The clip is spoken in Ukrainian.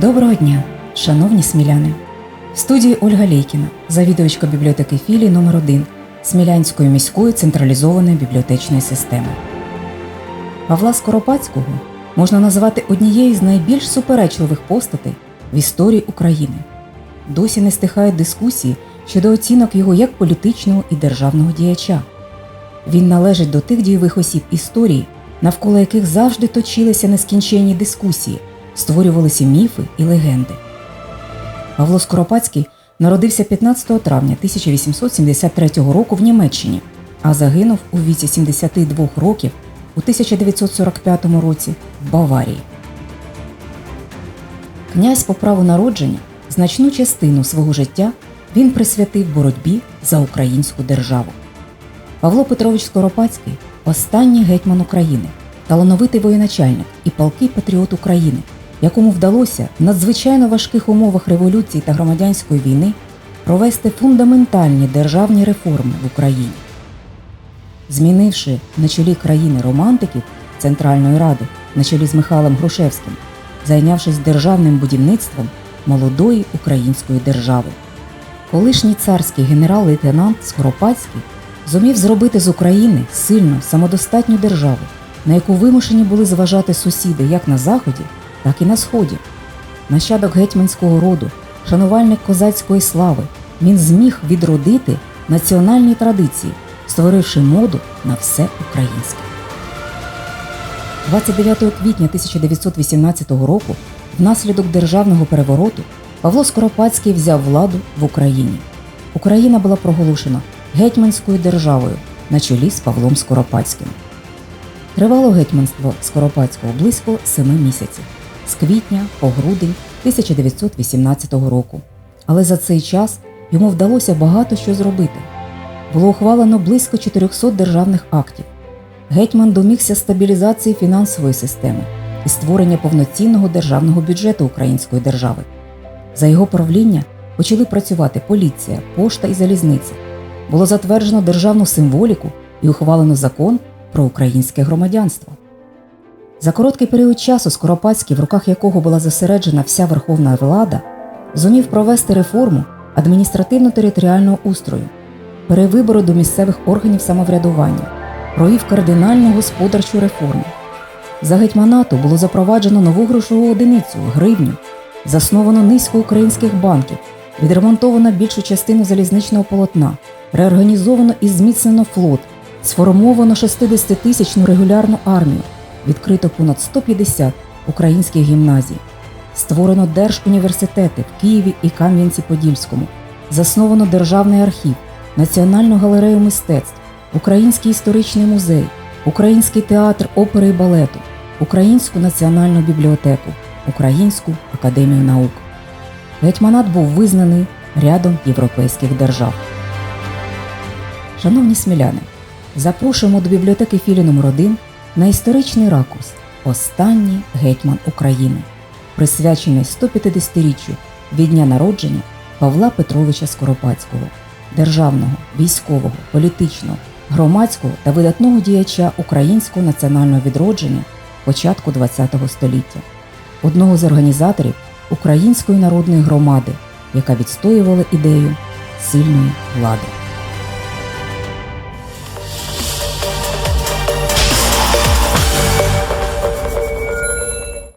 Доброго дня, шановні сміляни! В студії Ольга Лейкіна, завідувачка бібліотеки філії номер 1 Смілянської міської централізованої бібліотечної системи. Павла Скоропадського можна називати однією з найбільш суперечливих постатей в історії України. Досі не стихають дискусії щодо оцінок його як політичного і державного діяча. Він належить до тих дійових осіб історії, навколо яких завжди точилися нескінченні дискусії, створювалися міфи і легенди. Павло Скоропадський народився 15 травня 1873 року в Німеччині, а загинув у віці 72 років у 1945 році в Баварії. Князь по праву народження значну частину свого життя він присвятив боротьбі за українську державу. Павло Петрович Скоропадський останній гетьман України, талановитий воєначальник і палкий патріот України, якому вдалося в надзвичайно важких умовах революції та громадянської війни провести фундаментальні державні реформи в Україні. Змінивши на чолі країни романтиків Центральної Ради на чолі з Михайлом Грушевським, зайнявшись державним будівництвом молодої української держави. Колишній царський генерал-лейтенант Скоропадський зумів зробити з України сильну самодостатню державу, на яку вимушені були зважати сусіди як на заході, так і на сході. Нащадок гетьманського роду, шанувальник козацької слави, він зміг відродити національні традиції, створивши моду на все українське. 29 квітня 1918 року, внаслідок державного перевороту, Павло Скоропадський взяв владу в Україні. Україна була проголошена гетьманською державою на чолі з Павлом Скоропадським. Тривало гетьманство Скоропадського близько семи місяців з квітня по грудень 1918 року. Але за цей час йому вдалося багато що зробити. Було ухвалено близько 400 державних актів. Гетьман домігся стабілізації фінансової системи і створення повноцінного державного бюджету української держави. За його правління почали працювати поліція, пошта і залізниця. Було затверджено державну символіку і ухвалено закон про українське громадянство. За короткий період часу Скоропадський, в руках якого була зосереджена вся верховна влада, зумів провести реформу адміністративно-територіального устрою, перевибори до місцевих органів самоврядування, провів кардинальну господарчу реформу. За гетьманату було запроваджено нову грошову одиницю гривню, засновано низку українських банків, відремонтовано більшу частину залізничного полотна, реорганізовано і зміцнено флот, сформовано 60-тисячну регулярну армію, відкрито понад 150 українських гімназій, створено держуніверситети в Києві і Кам'янці-Подільському, засновано державний архів, Національну галерею мистецтв, Український історичний музей, Український театр опери і балету, Українську національну бібліотеку, Українську академію наук. Гетьманат був визнаний рядом європейських держав. Шановні сміляни, запрошуємо до бібліотеки філії номер 1 на історичний ракурс Останній гетьман України, присвячений 150-річчю від дня народження Павла Петровича Скоропадського, державного, військового, політичного, громадського та видатного діяча українського національного відродження початку ХХ століття, одного з організаторів Української народної громади, яка відстоювала ідею сильної влади.